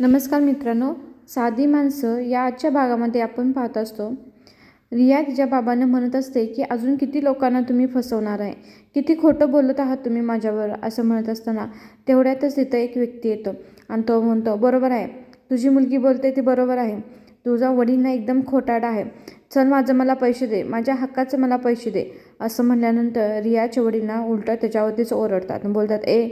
नमस्कार मित्रांनो साधी माणसं या आजच्या भागामध्ये आपण पाहत असतो. रिया तिच्या बाबांना म्हणत असते की अजून किती लोकांना तुम्ही फसवणार आहे? किती खोटं बोलत आहात तुम्ही माझ्यावर? असं म्हणत असताना तेवढ्यातच तिथं एक व्यक्ती येतो आणि तो म्हणतो बरोबर आहे. तुझी मुलगी बोलते ती बरोबर आहे. तुझा वडील ना एकदम खोटाडा आहे. चल माझं मला पैसे दे. माझ्या हक्काचं मला पैसे दे. असं म्हणल्यानंतर रियाच्या वडील उलटं त्याच्यावरतीच ओरडतात बोलतात ए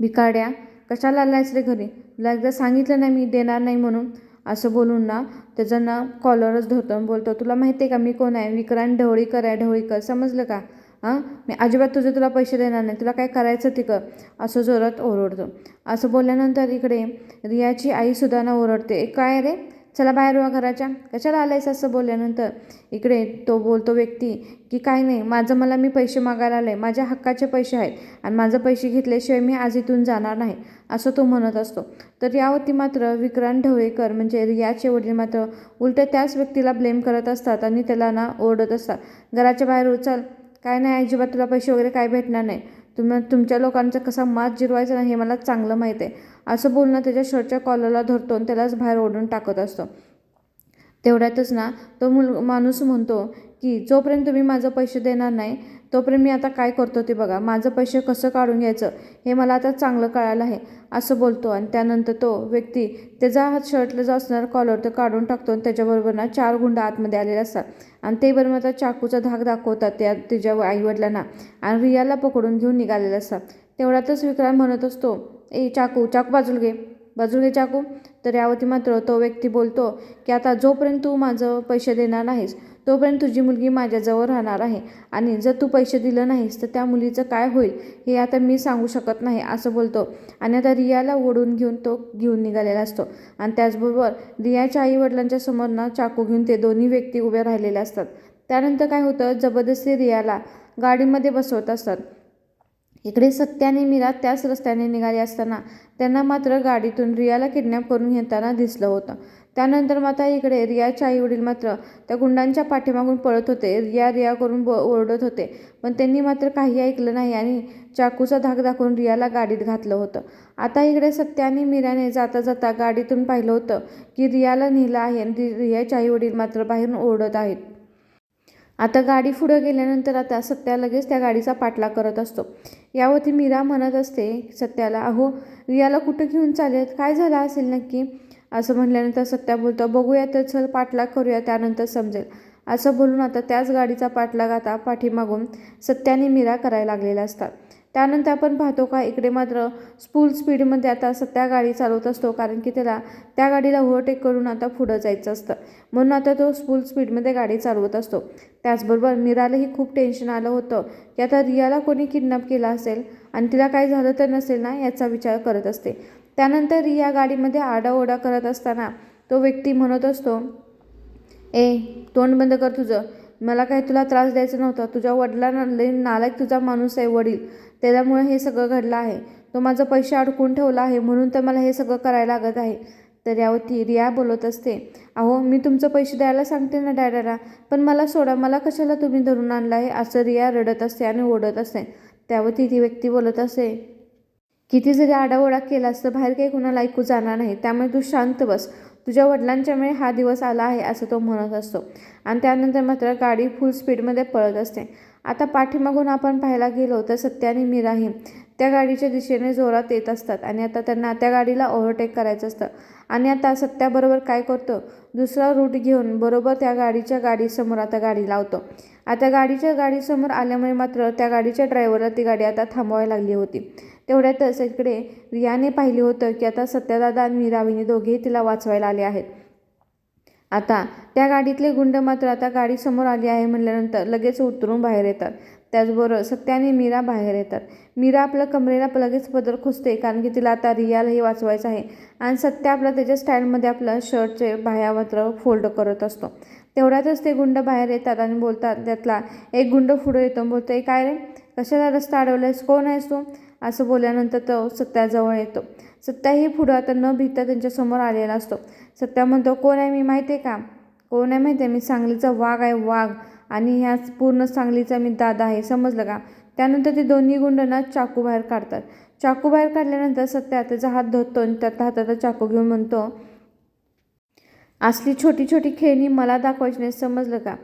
भिकाड्या कशाला आलायस रे घरी? तुला एकदा सांगितलं नाही मी देणार नाही म्हणून. असं बोलून ना त्याचं ना कॉलरच धरतो आणि बोलतो तुला माहिती आहे का मी कोण आहे? विक्रांत ढवळीकर आहे ढवळीकर. समजलं का? हां? मी अजिबात तुझे तुला पैसे देणार नाही. तुला काय करायचं ते कर. असं जोरात ओरडतो. असं बोलल्यानंतर इकडे रियाची आईसुद्धा ना ओरडते. काय रे? चला बाहेर व्हा घराच्या. कशाला आलायस असं बोलल्यानंतर? इकडे तो बोलतो व्यक्ती की काय नाही माझं मला मी पैसे मागायला आले माझ्या हक्काचे पैसे आहेत आणि माझं पैसे घेतल्याशिवाय मी आज इथून जाणार नाही असं तो म्हणत असतो. तर यावरती मात्र विक्रांत ढवळेकर म्हणजे रियाचे वडील मात्र उलट त्याच व्यक्तीला ब्लेम करत असतात आणि त्याला ना ओरडत असतात. घराच्या बाहेर उचल. काय नाही अजिबात तुला पैसे वगैरे काय भेटणार नाही. तुम तुमच्या लोकांचा कसा मात जिरवायचा ना हे मला चांगलं माहीत आहे. असं बोलणं त्याच्या शर्टच्या कॉलरला धरतो आणि त्यालाच बाहेर ओढून टाकत असतो. तेवढ्यातच ना तो मुल माणूस म्हणतो की जोपर्यंत तुम्ही माझं पैसे देणार नाही तोपर्यंत मी आता काय करतो ते बघा. माझं पैसे कसं काढून घ्यायचं हे मला आता चांगलं कळालं आहे असं बोलतो. आणि त्यानंतर तो व्यक्ती त्याचा हात शर्टला जो असणार कॉलर तो काढून टाकतो आणि त्याच्याबरोबर ना चार गुंड आतमध्ये आलेले असतात. आणि ते बरोबर आता चाकूचा धाक दाखवतात त्या तिच्या आईवडिलांना. आणि रियाला पकडून घेऊन निघालेले असतात. तेवढ्यातच विक्रांत म्हणत असतो ए चाकू चाकू बाजूला घे. बाजूला घे चाकू. तर यावरती मात्र तो व्यक्ती बोलतो की आता जोपर्यंत तू माझं पैसे देणार नाहीस तोपर्यंत तुझी मुलगी माझ्याजवळ राहणार आहे आणि जर तू पैसे दिलं नाहीस तर त्या मुलीचं काय होईल हे आता मी सांगू शकत नाही असं बोलतो. आणि आता रियाला ओढून घेऊन तो घेऊन निघालेला असतो. आणि त्याचबरोबर रियाच्या आईवडिलांच्या समोर ना चाकू घेऊन ते दोन्ही व्यक्ती उभे राहिलेले असतात. त्यानंतर काय होतं जबरदस्ती रियाला गाडीमध्ये बसवत असतात. इकडे सत्याने मीरा त्याच रस्त्याने निघाले असताना त्यांना मात्र गाडीतून रियाला किडनॅप करून घेताना दिसलं होतं. त्यानंतर मात्र इकडे रियाचे आईवडील मात्र त्या गुंडांच्या पाठीमागून पळत होते. रिया रिया करून ब ओरडत होते. पण त्यांनी मात्र काही ऐकलं नाही आणि चाकूचा धाक दाखवून रियाला गाडीत घातलं होतं. आता इकडे सत्या आणि मीराने जाता जाता गाडीतून पाहिलं होतं की रियाला नेलं आहे आणि रियाचे आईवडील मात्र बाहेरून ओरडत आहेत. आता गाडी पुढं गेल्यानंतर आता सत्या लगेच त्या गाडीचा पाठलाग करत असतो. यावरती मीरा म्हणत असते सत्याला अहो रियाला कुठं घेऊन चालेल काय झालं असेल नक्की? असं म्हटल्यानंतर सत्या बोलतो बघूया तर चल पाठलाग करूया त्यानंतर समजेल. असं बोलून आता त्याच गाडीचा पाठलाग आता पाठीमागून सत्याने मीरा करायला लागलेल्या असतात. त्यानंतर आपण पाहतो का इकडे मात्र फुल स्पीडमध्ये आता सत्या गाडी चालवत असतो कारण की त्याला त्या गाडीला ओव्हरटेक करून आता पुढं जायचं असतं. म्हणून आता तो फुल स्पीडमध्ये गाडी चालवत असतो. त्याचबरोबर मीरालाही खूप टेन्शन आलं होतं की आता रियाला कोणी किडनॅप केला असेल आणि तिला काय झालं तर नसेल ना याचा विचार करत असते. त्यानंतर रिया गाडीमध्ये आडाओडा करत असताना तो व्यक्ती म्हणत असतो ए तोंड बंद कर तुझं. मला काही तुला त्रास द्यायचा नव्हता. तुझ्या वडिलांना लई नालायक तुझा माणूस आहे वडील. त्याच्यामुळे हे सगळं घडलं आहे. तो माझं पैसे अडकून ठेवला आहे म्हणून तर मला हे सगळं करायला लागत आहे. तर यावरती रिया बोलत असते अहो मी तुमचं पैसे द्यायला सांगते ना डॅडाला पण मला सोडा. मला कशाला तुम्ही धरून आणलं आहे? असं रिया रडत असते आणि ओढत असते. त्यावरती ती व्यक्ती बोलत असते किती जरी आडाओढा केला असतं बाहेर काही कुणाला ऐकू जाणार नाही. त्यामुळे तू शांत बस. तुझ्या वडिलांच्यामुळे हा दिवस आला आहे असं तो म्हणत असतो. आणि त्यानंतर मात्र गाडी फुल स्पीडमध्ये पळत असते. आता पाठीमागून आपण पाहायला गेलो तर सत्य आणि मीराही त्या गाडीच्या दिशेने जोरात येत असतात आणि आता त्यांना त्या गाडीला ओव्हरटेक करायचं असतं. आणि आता सत्याबरोबर काय करतो? दुसरा रूट घेऊन बरोबर त्या गाडीच्या गाडीसमोर आता गाडी लावतो. आता गाडीच्या गाडीसमोर आल्यामुळे मात्र त्या गाडीच्या ड्रायव्हरला ती गाडी आता थांबवायला लागली होती. तेवढ्यातच इकडे रियाने पाहिलं होतं की आता सत्यदादा आणि मीराविनी दोघेही तिला वाचवायला आले आहेत. आता त्या गाडीतले गुंड मात्र आता गाडी समोर आली आहे म्हटल्यानंतर लगेच उतरून बाहेर येतात. त्याचबरोबर सत्या आणि मीरा बाहेर येतात. मीरा आपल्या कमरेला लगेच पदर खोसते कारण की तिला आता रियालाही वाचवायचं आहे. आणि सत्य आपला त्याच्या स्टाईलमध्ये आपलं शर्टचे बाह्या मात्र फोल्ड करत असतो. तेवढ्यातच ते गुंड बाहेर येतात आणि बोलतात त्यातला एक गुंड पुढे येतो. बोलतो आहे काय रे? कशाला रस्ता अडवलायस? कोण आहेस तू? असं बोलल्यानंतर तो सत्याजवळ येतो. सत्याही पुढं आता न भिता त्यांच्यासमोर आलेला असतो. सत्या म्हणतो कोण आहे? मी माहिती आहे का? कोण आहे माहिती आहे? मी सांगलीचा वाघ आहे वाघ. आणि ह्या पूर्ण सांगलीचा मी दादा आहे. समजलं का? त्यानंतर ते दोन्ही गुंड ना चाकू बाहेर काढतात. चाकू बाहेर काढल्यानंतर सत्या त्याचा हात धरतो आणि त्याच्या हाताचा चाकू घेऊन म्हणतो असली छोटी छोटी खेळणी मला दाखवायची नाही समजलं का?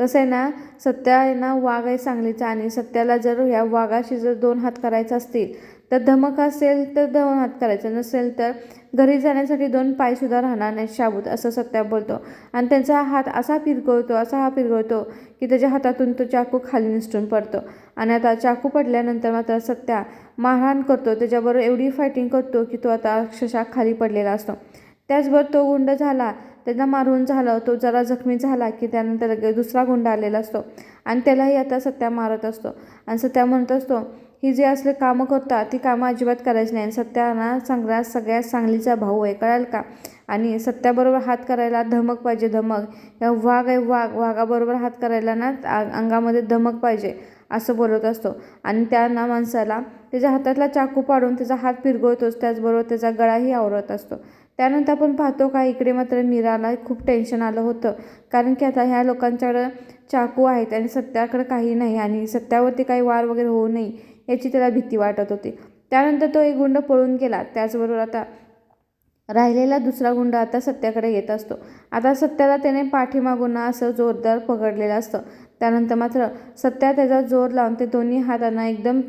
कसं आहे ना सत्या आहे ना वाघ आहे सांगलीचा आणि सत्याला जर ह्या वाघाशी जर दोन हात करायचे असतील तर धमक असेल तर दोन हात करायचं नसेल तर घरी जाण्यासाठी दोन पायसुद्धा राहणार नाही शाबूत असं सत्या बोलतो. आणि त्यांचा हात असा फिरकवतो असा हा फिरकवतो की त्याच्या हातातून तो चाकू खाली निसटून पडतो. आणि आता चाकू पडल्यानंतर मात्र सत्या मारहाण करतो त्याच्याबरोबर एवढी फायटिंग करतो की तो आता अक्षरशः खाली पडलेला असतो. त्याचबरोबर तो गुंड झाला त्यांना मारून झालं तो जरा जखमी झाला की त्यानंतर दुसरा गुंड आलेला असतो. आणि त्यालाही आता सत्या मारत असतो. आणि सत्या म्हणत असतो ही जे असले कामं करता ती कामं अजिबात करायची नाही. आणि सत्याना चांगला सगळ्यात सांगलीचा भाऊ आहे. कळाल का? आणि सत्याबरोबर हात करायला धमक पाहिजे धमक. या वाघ आहे वाघ. वाघाबरोबर हात करायला ना अंगामध्ये धमक पाहिजे असं बोलत असतो. आणि त्या ना माणसाला त्याच्या हातातला चाकू पाडून त्याचा हात फिरगवतोच त्याचबरोबर त्याचा गळाही आवरत असतो. त्यानंतर आपण पाहतो का इकडे मात्र मीराला खूप टेन्शन आलं होतं. कारण की आता ह्या लोकांच्याकडं चाकू आहेत आणि सत्याकडं काही नाही आणि सत्यावरती काही वार वगैरे होऊ नये याची त्याला भीती वाटत होती. त्यानंतर तो एक गुंड पळून गेला. त्याचबरोबर आता राहिलेला दुसरा गुंड आता सत्याकडे येत असतो. आता सत्याला त्याने पाठीमागून असं जोरदार पकडलेलं असतं. त्यानंतर मात्र सत्या त्याचा जोर लावून ते दोन्ही हातांना एकदम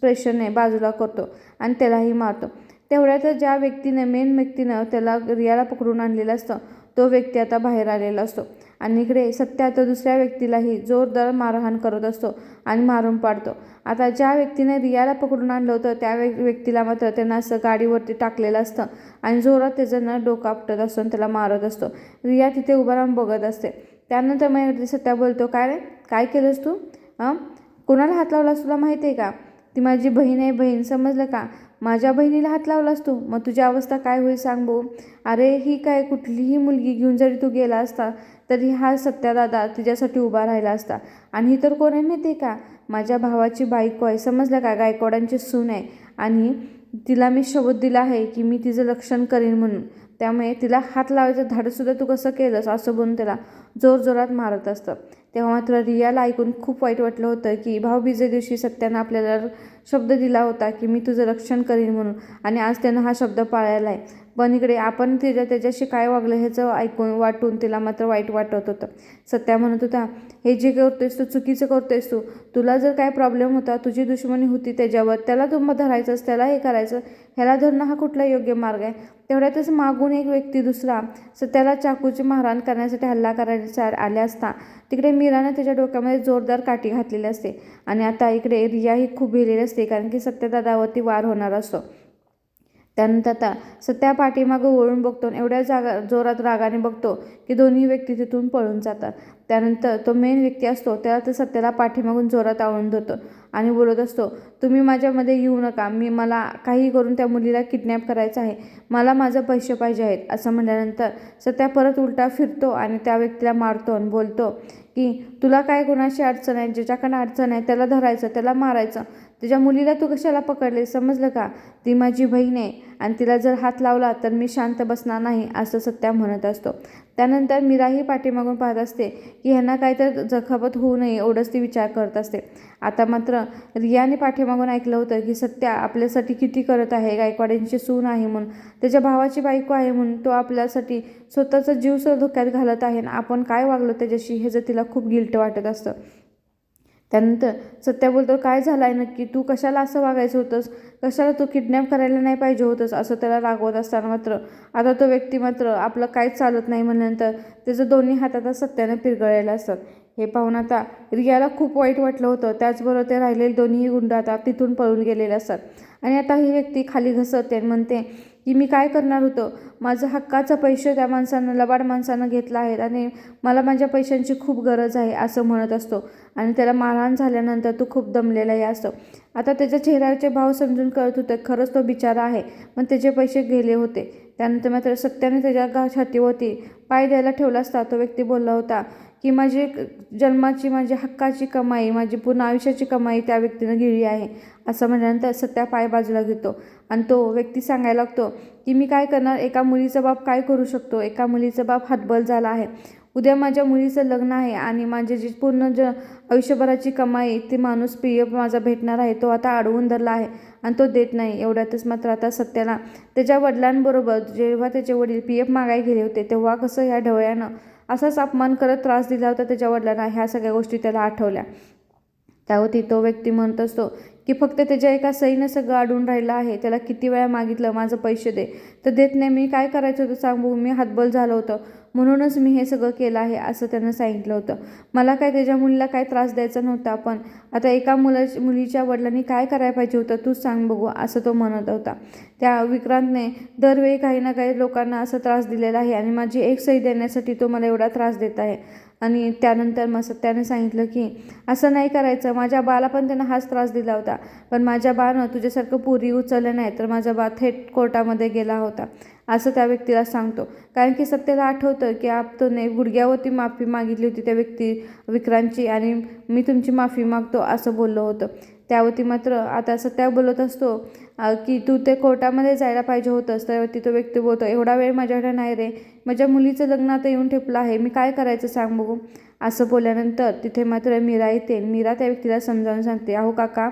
प्रेशरने बाजूला करतो आणि त्यालाही मारतो. तेवढ्यातच ज्या व्यक्तीने मेन व्यक्तीनं त्याला रियाला पकडून आणलेलं असतं तो व्यक्ती आता बाहेर आलेला असतो. आणि इकडे सत्या आता दुसऱ्या व्यक्तीलाही जोरदार मारहाण करत असतो आणि मारून पाडतो. आता ज्या व्यक्तीने रियाला पकडून आणलं होतं त्या व्यक्तीला मात्र त्यांना असं गाडीवरती टाकलेलं असतं आणि जोरात त्याचं ना डोकं आपटत असतो आणि त्याला मारत असतो. रिया तिथे उभं राहून बघत असते. त्यानंतर मग इकडे सत्या बोलतो काय रे? काय केलंस तू? हां? कोणाला हात लावलास तुला माहिती आहे का? ती माझी बहीण आहे बहीण समजलं का? माझ्या बहिणीला हात लावलास तू? मग तुझी अवस्था काय होईल सांग भाऊ अरे ही काय कुठलीही मुलगी घेऊन जरी तू गेला असता तरी हा सत्यादादा तुझ्यासाठी उभा राहिला असता. आणि ही तर कोण आहे माहिती का? माझ्या भावाची बायको आहे. समजलं का? गायकवाडांची सून आहे. आणि तिला मी शब्द दिला आहे की मी तिचं लक्षण करीन म्हणून. त्यामुळे तिला हात लावायचं धाडसुद्धा तू कसं केलंस असं बोलून त्याला जोरजोरात मारत असतं. तेव्हा मात्र रियाला ऐकून खूप वाईट वाटलं होतं की भाऊबीजे दिवशी सत्यानं आपल्याला शब्द दिला होता की मी तुझं रक्षण करीन म्हणून. आणि आज त्यानं हा शब्द पाळायला आहे पण इकडे आपण तिच्या त्याच्याशी काय वागलं ह्याचं ऐकून वाटून तिला मात्र वाईट वाटत होतं. सत्या म्हणत होता हे जे करतोयस तू चुकीचं करतोयस तू तुला जर काय प्रॉब्लेम होता तुझी दुश्मनी होती त्याच्यावर त्याला तू मग धरायचंस त्याला हे करायचं ह्याला धरणं हा कुठला योग्य मार्ग आहे? तेवढ्यातच मागून एक व्यक्ती दुसरा सत्याला चाकूची मारहाण करण्यासाठी हल्ला करायचा आले असता तिकडे मीरानं त्याच्या डोक्यामध्ये जोरदार काठी घातलेली असते. आणि आता इकडे रियाही खूप भिलेली असते. कारण की सत्यदादावरती वार होणार असतो. त्यानंतर आता सत्या पाठीमागं वळून बघतो आणि एवढ्या जागा जोरात रागाने बघतो की दोन्ही व्यक्ती तिथून पळून जातात. त्यानंतर तो मेन व्यक्ती असतो त्याला तर सत्याला पाठीमागून जोरात आवळून धरतो आणि बोलत असतो तुम्ही माझ्यामध्ये येऊ नका मी मला काही करून त्या मुलीला किडनॅप करायचं आहे. मला माझं पैसे पाहिजे आहेत. असं म्हटल्यानंतर सत्या परत उलटा फिरतो आणि त्या व्यक्तीला मारतो आणि बोलतो की तुला काय कोणाशी अडचण आहे? ज्याच्याकडे अडचण आहे त्याला धरायचं त्याला मारायचं. तुझ्या मुलीला तू कशाला पकडले समजलं का? ती माझी बहीण आहे आणि तिला जर हात लावला तर मी शांत बसणार नाही असं सत्या म्हणत असतो. त्यानंतर मीराही पाठीमागून पाहत असते की ह्यांना काय तर जखबत होऊ नये एवढंच ती विचार करत असते. आता मात्र रियाने पाठीमागून ऐकलं होतं की सत्या आपल्यासाठी किती करत आहे गायकवाड्यांची सून आहे म्हणून. त्याच्या भावाची बायको आहे म्हणून तो आपल्यासाठी स्वतःचा जीव सुद्धा धोक्यात घालत आहे आणि आपण काय वागलो त्याच्याशी हे जर तिला खूप गिल्ट वाटत असतं. त्यानंतर सत्या बोलतो काय झालं आहे नक्की? तू कशाला असं वागायचं होतंस? कशाला तू किडनॅप करायला नाही पाहिजे होतंस? असं त्याला रागवत असताना मात्र आता तो व्यक्ती मात्र आपलं काहीच चालत नाही म्हणल्यानंतर त्याचं दोन्ही हातात सत्यानं पिरगळलेलं असतात. हे पाहून आता रियाला खूप वाईट वाटलं होतं. त्याचबरोबर ते राहिलेले दोन्ही गुंड आता तिथून पळून गेलेले असतात. आणि आता ही व्यक्ती खाली घसरते आणि म्हणते की मी काय करणार होतं? माझं हक्काचा पैसे त्या माणसानं लबाड माणसानं घेतला आहे आणि मला माझ्या पैशांची खूप गरज आहे असं म्हणत असतो. आणि त्याला मारहाण झाल्यानंतर तो खूप दमलेलाही असतो. आता त्याच्या चेहऱ्याचे भाव समजून कळत होते खरंच तो बिचारा आहे. पण त्याचे पैसे गेले होते. त्यानंतर मात्र सत्याने त्याच्या गा छातीवरती पाय द्यायला ठेवला असता तो व्यक्ती बोलला होता की माझी जन्माची माझी हक्काची कमाई माझी पूर्ण आयुष्याची कमाई त्या व्यक्तीनं गिळली आहे असं म्हटल्यानंतर सत्या पाय बाजूला घेतो. आणि तो व्यक्ती सांगायला लागतो की मी काय करणार? एका मुलीचा बाप काय करू शकतो? एका मुलीचा बाप हातबल झाला आहे. उद्या माझ्या मुलीचं लग्न आहे आणि माझे जी पूर्ण ज आयुष्यभराची कमाई ती माणूस पी एफ माझा भेटणार आहे तो आता अडवून धरला आहे आणि तो देत नाही. एवढ्यातच मात्र आता सत्याला त्याच्या वडिलांबरोबर जेव्हा त्याचे वडील पी एफ मागाय गेले होते तेव्हा कसं ह्या ढवळ्यानं असाच अपमान करत त्रास दिला होता त्याच्या वडिलांना ह्या सगळ्या गोष्टी त्याला आठवल्या. त्यावरती तो व्यक्ती म्हणत असतो की फक्त त्याच्या एका सईनं सगळं अडून राहिलं आहे त्याला किती वेळा मागितलं माझं पैसे दे. तर देत नाही मी काय करायचं होतं सांग? बघू मी हातबल झालं होतं. म्हणूनच मी हे सगळं केलं आहे असं त्यानं सांगितलं होतं. मला काय त्याच्या मुलीला काय त्रास द्यायचा नव्हता पण आता एका मुला मुलीच्या वडिलांनी काय करायला पाहिजे होतं तूच सांग बघू असं तो म्हणत होता. त्या विक्रांतने दरवेळी काही ना काही लोकांना असं त्रास दिलेला आहे आणि माझी एक सही देण्यासाठी तो मला एवढा त्रास देत आहे. आणि त्यानंतर मग सत्याने सांगितलं की असं नाही करायचं. माझ्या बाला पण त्यानं हाच त्रास दिला होता. पण माझ्या बानं तुझ्यासारखं पुरी उचललं नाही तर माझा बा थेट कोर्टामध्ये गेला होता. असं त्या व्यक्तीला सांगतो. कारण की सत्याला आठवतं की आपतोने गुडघ्यावरती माफी मागितली होती त्या व्यक्ती विक्रांतची आणि मी तुमची माफी मागतो असं बोललं होतं. त्यावरती मात्र आता सत्या बोलत असतो की तू ते कोर्टामध्ये जायला पाहिजे होतंस त्यावरती तो व्यक्ती बोलतो एवढा वेळ माझ्याकडे नाही रे. माझ्या मुलीचं लग्न आता येऊन ठेपलं आहे. मी काय करायचं सांग बघू. असं बोलल्यानंतर तिथे मात्र मीरा येते. मीरा त्या व्यक्तीला समजावून सांगते अहो काका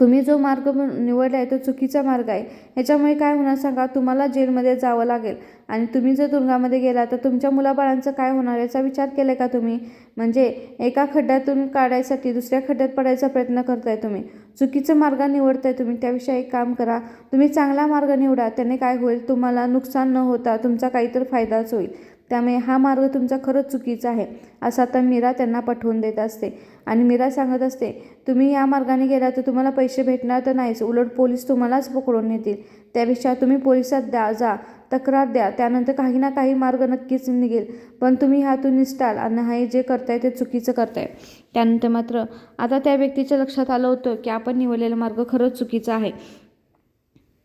तुम्ही जो मार्ग निवडला आहे तो चुकीचा मार्ग आहे. याच्यामुळे काय होणार सांगा? तुम्हाला जेलमध्ये जावं लागेल. आणि तुम्ही जर तुरुंगामध्ये गेला तर तुमच्या मुलाबाळांचं काय होणार? याचा विचार केला का तुम्ही? म्हणजे एका खड्ड्यातून काढायसाठी दुसऱ्या खड्ड्यात पडायचा प्रयत्न करताय तुम्ही. चुकीचं मार्ग निवडताय तुम्ही त्याविषयी एक काम करा. तुम्ही चांगला मार्ग निवडा त्याने काय होईल? तुम्हाला नुकसान न होता तुमचा काहीतरी फायदाच होईल. त्यामुळे हा मार्ग तुमचा खरंच चुकीचा आहे असं आता मीरा त्यांना पठवून देत असते. आणि मीरा सांगत असते तुम्ही या मार्गाने गेला तर तुम्हाला पैसे भेटणार तर नाहीच उलट पोलीस तुम्हालाच पकडून नेतील. त्यापेक्षा तुम्ही पोलिसात द्या जा तक्रार द्या. त्यानंतर काही ना काही मार्ग नक्कीच निघेल. पण तुम्ही ह्यातून निसटाल आणि हे जे करताय ते चुकीचं करताय. त्यानंतर मात्र आता त्या व्यक्तीच्या लक्षात आलं होतं की आपण निवडलेला मार्ग खरंच चुकीचा आहे.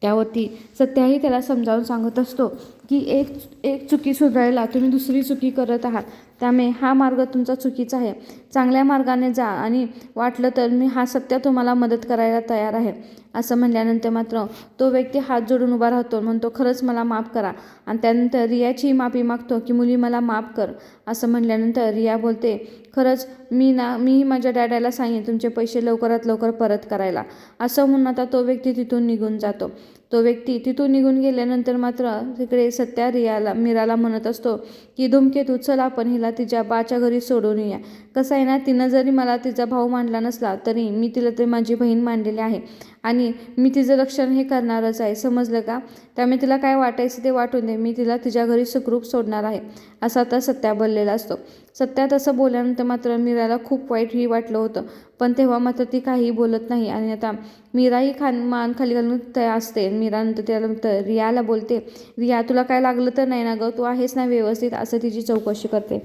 त्यावरती सत्याही त्याला समजावून सांगत असतो. की एक एक चुकी सुधारायला तुम्ही दुसरी चुकी करत आहात त्यामुळे हा मार्ग तुमचा चुकीचा आहे. चांगल्या मार्गाने जा आणि वाटलं तर मी हा सत्य तुम्हाला मदत करायला तयार आहे. असं म्हणल्यानंतर मात्र तो व्यक्ती हात जोडून उभा राहतो म्हणतो खरंच मला माफ करा. आणि त्यानंतर रियाची माफी मागतो की मुली मला माफ कर. असं म्हणल्यानंतर रिया बोलते खरंच मी ना मीही माझ्या डॅडाला सांगेन तुमचे पैसे लवकरात लवकर परत करायला. असं म्हणून आता तो व्यक्ती तिथून निघून जातो. तो व्यक्ती तिथून निघून गेल्यानंतर मात्र तिकडे सत्या रियाला मीराला म्हणत असतो की धूमकेतू चल आपण हिला तिच्या बाच्या घरी सोडून येऊया. कसं आहे ना तिनं जरी मला तिचा भाऊ मांडला नसला तरी मी तिला ते माझी बहीण मांडलेली आहे. आणि मी तिचं रक्षण हे करणारच आहे. समजलं का? त्यामुळे तिला काय वाटायचं ते वाटून दे. मी तिला तिच्या घरी सुखरूप सोडणार आहे असा आता सत्या बोललेला असतो. सत्या तसं बोलल्यानंतर मात्र मीराला खूप वाईटही वाटलं होतं. पण तेव्हा मात्र ती काहीही बोलत नाही आणि आता मीराही खान मान खाली घालून तयार असते. मीरानंतर त्यानंतर रियाला बोलते. रिया तुला काय लागलं तर नाही ना गं? तू आहेस ना व्यवस्थित? असं तिची चौकशी करते.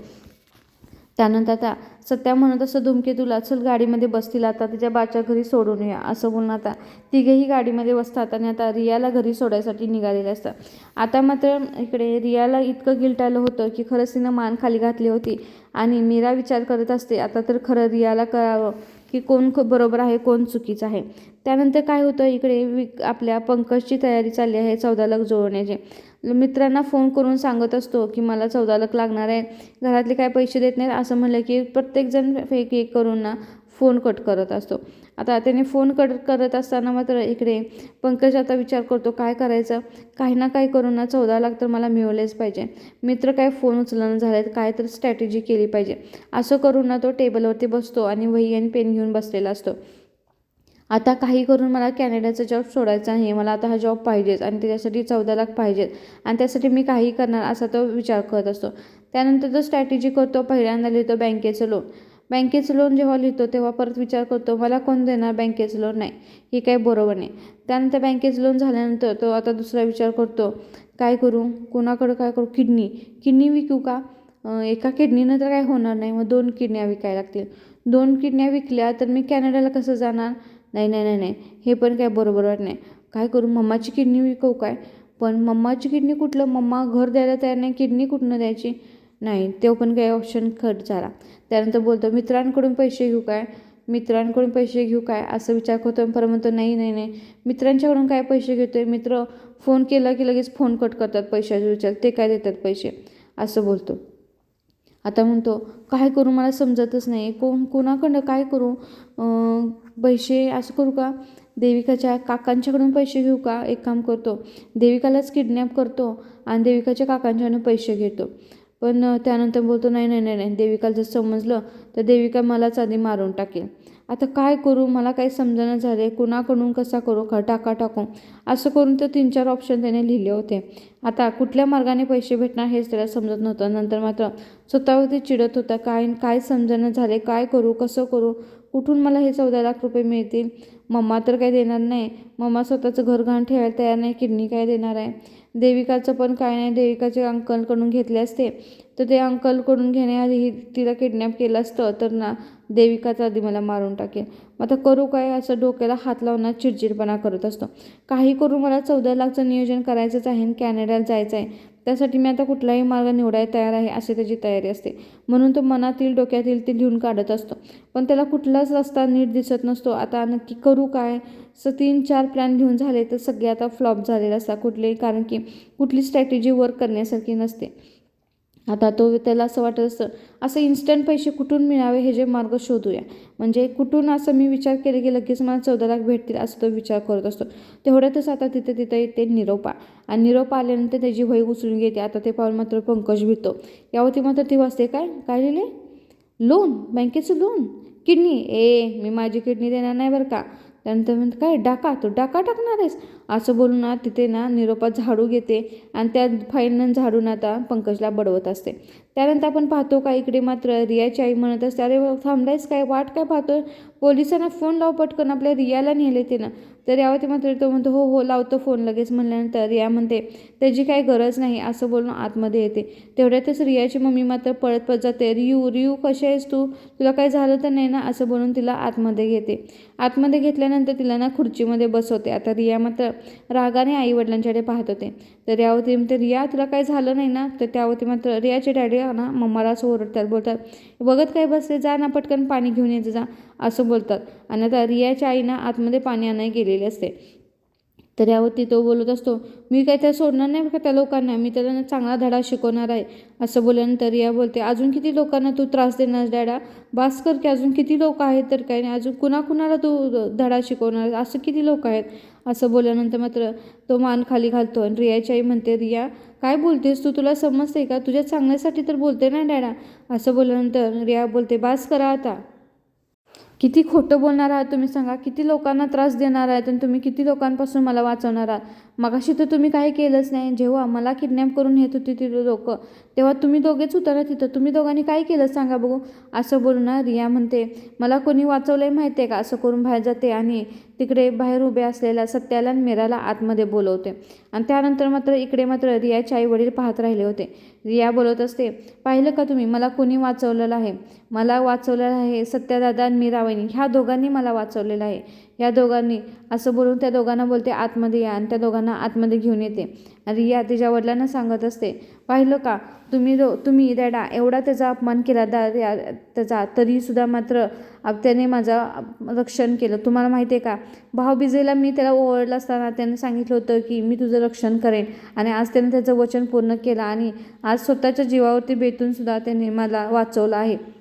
त्यानंतर आता सत्या म्हणत असं धुमके तुला चल गाडीमध्ये बसतील आता तिच्या बाच्या घरी सोडून या असं बोलून आता. तिघेही गाडीमध्ये बसतात आणि आता रियाला घरी सोडायसाठी निघालेले असतात. आता मात्र इकडे रियाला इतकं गिल्ट आलं होतं की खरंच तिनं मान खाली घातली होती आणि मीरा विचार करत असते आता तर खरं रियाला कळावं की कोण बरोबर आहे कोण चुकीचं आहे. त्यानंतर काय होतं इकडे विक आपल्या पंकजची तयारी चालली आहे चौदा लाख जुळवण्याची. मित्रांना फोन करून सांगत असतो की मला चौदा लाख लागणार आहे घरातले काय पैसे देत नाहीत? असं म्हणलं की प्रत्येकजण फेक एक करून ना फोन कट करत असतो. आता त्याने फोन कट करत असताना मात्र इकडे पंकज आता विचार करतो काय करायचं? काही ना काही करून ना चौदा लाख तर मला मिळवलेच पाहिजे. मित्र काय फोन उचलणं झालेत काय तर स्ट्रॅटेजी केली पाहिजे. असं करून ना तो टेबलवरती बसतो आणि वही आणि पेन घेऊन बसलेला असतो. आता काही करून मला कॅनडाचा जॉब सोडायचा नाही मला आता हा जॉब पाहिजेच आणि त्याच्यासाठी चौदा लाख पाहिजेत. आणि त्यासाठी मी काही करणार असा तो विचार करत असतो. त्यानंतर तो स्ट्रॅटेजी करतो. पहिल्यांदा लिहितो बँकेचं लोन बँकेचं लोन जेव्हा लिहितो तेव्हा परत विचार करतो मला कोण देणार बँकेचं लोन नाही? हे काही बरोबर नाही. त्यानंतर बँकेचं लोन झाल्यानंतर तो आता दुसरा विचार करतो काय करू? कोणाकडं काय करू? किडनी. किडनी विकू का? एका किडनीनं तर काय होणार नाही. मग दोन किडन्या विकायला लागतील. दोन किडन्या विकल्या तर मी कॅनडाला कसं जाणार? नाही नाही नाही नाही. हे पण काय बरोबर वाट नाही. काय करू मम्माची किडनी विकू काय? पण मम्माची किडनी कुठलं? मम्मा घर द्यायला तयार नाही किडनी कुठनं द्यायची? नाही तो पण काही ऑप्शन खट झाला. त्यानंतर बोलतो मित्रांकडून पैसे घेऊ काय? मित्रांकडून पैसे घेऊ काय? असं विचार करतो परत म्हणतो नाही नाही नाही. मित्रांच्याकडून काय पैसे घेतो आहे मित्र फोन केला की लगेच फोन कट करतात पैशाचे विचार. ते काय देतात पैसे? असं बोलतो. आता म्हणतो काय करू? मला समजतच नाही. कोण कोणाकडं काय करू? पैसे असं करू का? देविकाच्या काकांच्याकडून पैसे घेऊ का? एक काम करतो. देविकालाच किडनॅप करतो आणि देविकाच्या काकांच्याकडून पैसे घेतो. पण त्यानंतर बोलतो नाही नाही नाही नाही देविकाला जर समजलं तर देविका मलाच आधी मारून टाकेल. आता काय करू? मला काही समजणं झाले कुणाकडून कसा करू? का टाका. टाकू असं करून तर तीन चार ऑप्शन त्याने लिहिले होते. आता कुठल्या मार्गाने पैसे भेटणार हेच त्याला समजत नव्हतं. नंतर मात्र स्वतःवरती चिडत होता. काय काय समजणं झाले? काय करू? कसं करू? कुठून मला हे चौदा लाख रुपये मिळतील? मम्मा तर काही देणार नाही. मम्मा स्वतःचं घर घाण ठेवायला तयार नाही किडनी काय देणार आहे? देविकाचं पण काय नाही. देविकाचे अंकलकडून घेतले असते. तर ते अंकलकडून घेण्याआधी तिला किडनॅप केलं असतं. तर ना देविकाचा आधी मला मारून टाकेल. मग आता करू काय? असं डोक्याला हात लावणं चिडचिडपणा करत असतो. काही करून मला चौदा लाखचं नियोजन करायचंच आहे आणि कॅनडाला जायचं आहे त्यासाठी मी आता कुठलाही मार्ग निवडायला तयार आहे अशी त्याची तयारी असते. म्हणून तो मनातील डोक्यातील ते लिहून काढत असतो. पण त्याला कुठलाच रस्ता नीट दिसत नसतो. आता नक्की करू काय? असं तीन चार प्लॅन लिहून झाले तर सगळे आता फ्लॉप झालेले असतात कुठलेही. कारण की कुठली स्ट्रॅटेजी वर्क करण्यासारखी नसते. आता तो त्याला असं वाटत असतं असं इन्स्टंट पैसे कुठून मिळावे हे जे मार्ग शोधूया? म्हणजे कुठून असं मी विचार केले की लगेच मला चौदा लाख भेटतील असं तो विचार करत असतो. तेवढ्यातच आता तिथे तिथे येते निरोपा आणि निरोपा आल्यानंतर त्याची वही उचलून घेते. आता ते पाहून मात्र पंकज भितो यावरती मात्र ती वाचते काय काय लिहिले? लोन बँकेचं लोन? किडनी? ए मी माझी किडनी देणार नाही बरं का? त्यानंतर म्हणते काय डाका? तू डाका टाकणार आहेस? असं बोलून ना तिथे ना निरोपा झाडू घेते आणि त्या फाईलनं झाडून आता पंकजला बडवत असते. त्यानंतर आपण पाहतो का इकडे मात्र रियाची आई म्हणत असते अरे थांबलायस काय? वाट काय पाहतो? पोलिसांना फोन लाव पटकन आपल्या रियाला नेले ते ना तर यावरती मात्र तो म्हणतो हो हो लावतो फोन लगेच म्हणल्यानंतर रिया म्हणते त्याची काही गरज नाही असं बोलून आतमध्ये येते. तेवढ्यातच रियाची मम्मी मात्र पळत पळत जाते रियू रियू कशी आहेस तू? तुला काय झालं तर नाही ना? असं बोलून तिला आतमध्ये घेते. आतमध्ये घेतल्यानंतर तिला ना खुर्चीमध्ये बसवते आता रिया मात्र रागाने आई वडिलांच्याकडे पाहत होते. तर यावरती म्हणते रिया तुला काय झालं नाही ना? तर त्यावरती मात्र रियाचे डॅडी ना मम्माला असं ओरडतात बोलतात बघत काय बसले जा ना पटकन पाणी घेऊन येते जा असं बोलतात. आणि आता रियाच्या आईना आतमध्ये पाणी आणायला गेलेली असते. तर यावरती तो बोलत असतो मी काय त्या सोडणार नाही का त्या लोकांना? मी त्याला चांगला धडा शिकवणार आहे असं बोलल्यानंतर रिया बोलते अजून किती लोकांना तू त्रास देणार डॅडा? बास कर की अजून किती लोक आहेत तर काय नाही अजून कुणाकुणाला तू धडा शिकवणार? असं किती लोक आहेत? असं बोलल्यानंतर मात्र तो मान खाली घालतो आणि रियाची आई म्हणते रिया काय बोलतेस? तू तुला समजते का? तुझ्या चांगल्यासाठी तर बोलते ना डॅडा. असं बोलल्यानंतर रिया बोलते बास करा आता. किती खोटं बोलणार आहात तुम्ही सांगा. किती लोकांना त्रास देणार आहात आणि तुम्ही किती लोकांपासून मला वाचवणार आहात? मगाशी तर तुम्ही काही केलंच नाही. जेव्हा मला किडनॅप करून येत होती ती लोक तेव्हा तुम्ही दोघेच होता ना तिथं. तुम्ही दोघांनी काय केलं सांगा बघू. असं बोलून ना रिया म्हणते मला कोणी वाचवलं आहे माहिती आहे का? असं करून बाहेर जाते आणि तिकडे बाहेर उभे असलेल्या सत्याला मीराला आतमध्ये बोलवते. आणि त्यानंतर मात्र इकडे मात्र रियाचे आई वडील पाहत राहिले होते. रिया बोलत असते पाहिलं का तुम्ही? मला कोणी वाचवलेलं आहे? मला वाचवलेलं आहे सत्यादादा आणि मीरावणी ह्या दोघांनी मला वाचवलेलं आहे. या दोघांनी असं बोलून त्या दोघांना बोलते आतमध्ये या. आणि त्या दोघांना आतमध्ये घेऊन येते. रिया तिच्या वडिलांना सांगत असते पाहिलं का तुम्ही दो तुम्ही डॅडा एवढा त्याचा अपमान केला दा या- त्याचा तरीसुद्धा मात्र त्याने माझा रक्षण केलं. तुम्हाला माहिती आहे का भाऊबिजेला मी त्याला ओरडलं असताना त्याने सांगितलं होतं की मी तुझं रक्षण करेन. आणि आज त्याने त्याचं वचन पूर्ण केलं आणि आज स्वतःच्या जीवावरती बेतूनसुद्धा त्याने मला वाचवलं आहे.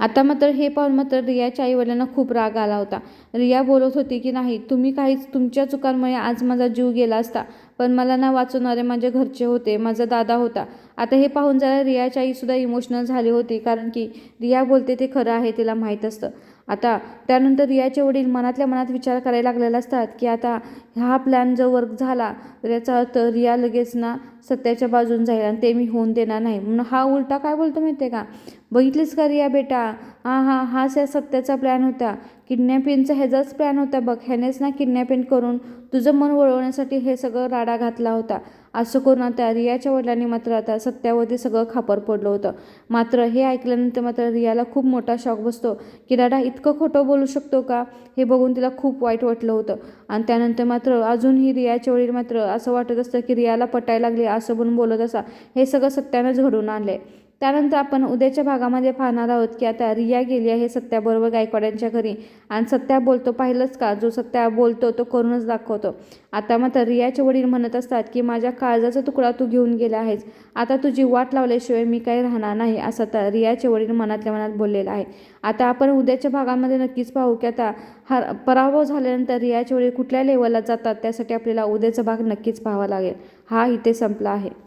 आता मात्र हे पाहून मात्र रियाच्या आईवडिलांना खूप राग आला होता. रिया बोलत होती की नाही तुम्ही काहीच तुमच्या चुकांमुळे आज माझा जीव गेला असता. पण मला ना वाचवणारे माझे घरचे होते माझा दादा होता. आता हे पाहून जरा रियाची आईसुद्धा इमोशनल झाली होती कारण की रिया बोलते ते खरं आहे तिला माहीत असतं. आता त्यानंतर रियाचे वडील मनातल्या मनात विचार करायला लागलेले असतात की आता हा प्लॅन जो वर्क झाला तर याचा अर्थ रिया लगेच ना सत्याच्या बाजून जाईल आणि ते मी होऊन देणार नाही. म्हणून हा उलटा काय बोलतो माहिती आहे का? बघितलीस का रिया बेटा? हा हा हाच या सत्याचा प्लॅन होता. किडनॅपिंगचा ह्याचाच प्लॅन होता बघ. ह्यानेच ना किडनॅपिंग करून तुझं मन वळवण्यासाठी हे सगळं राडा घातला होता. असं करून आता रियाच्या वडिलांनी मात्र आता सत्यावरती सगळं खापर पडलं होतं. मात्र हे ऐकल्यानंतर मात्र रियाला खूप मोठा शॉक बसतो. की दादा इतकं खोटं बोलू शकतो का? हे बघून तिला खूप वाईट वाटलं होतं. आणि त्यानंतर मात्र अजूनही रियाच्या वडील मात्र असं वाटत असतं की रियाला पटायला लागले असं म्हणून बोलत असा. हे सगळं सत्यानंच घडून आणलं आहे त्यानंतर आपण उद्याच्या भागामध्ये पाहणार आहोत की आता रिया गेली आहे सत्याबरोबर गायकवाड्यांच्या घरी. आणि सत्या बोलतो पाहिलंच का? जो सत्या बोलतो तो करूनच दाखवतो. आता मात्र रियाचे वडील म्हणत असतात की माझ्या काळजाचा तुकडा तू घेऊन गेला आहेस. आता तुझी वाट लावल्याशिवाय मी काही राहणार नाही असं तर रियाचे वडील मनातल्या मनात बोललेलं आहे. आता आपण उद्याच्या भागामध्ये नक्कीच पाहू की आता हा पराभव झाल्यानंतर रियाचे वडील कुठल्या लेवलला जातात त्यासाठी आपल्याला उद्याचा भाग नक्कीच पाहावा लागेल. हा इथे संपला आहे.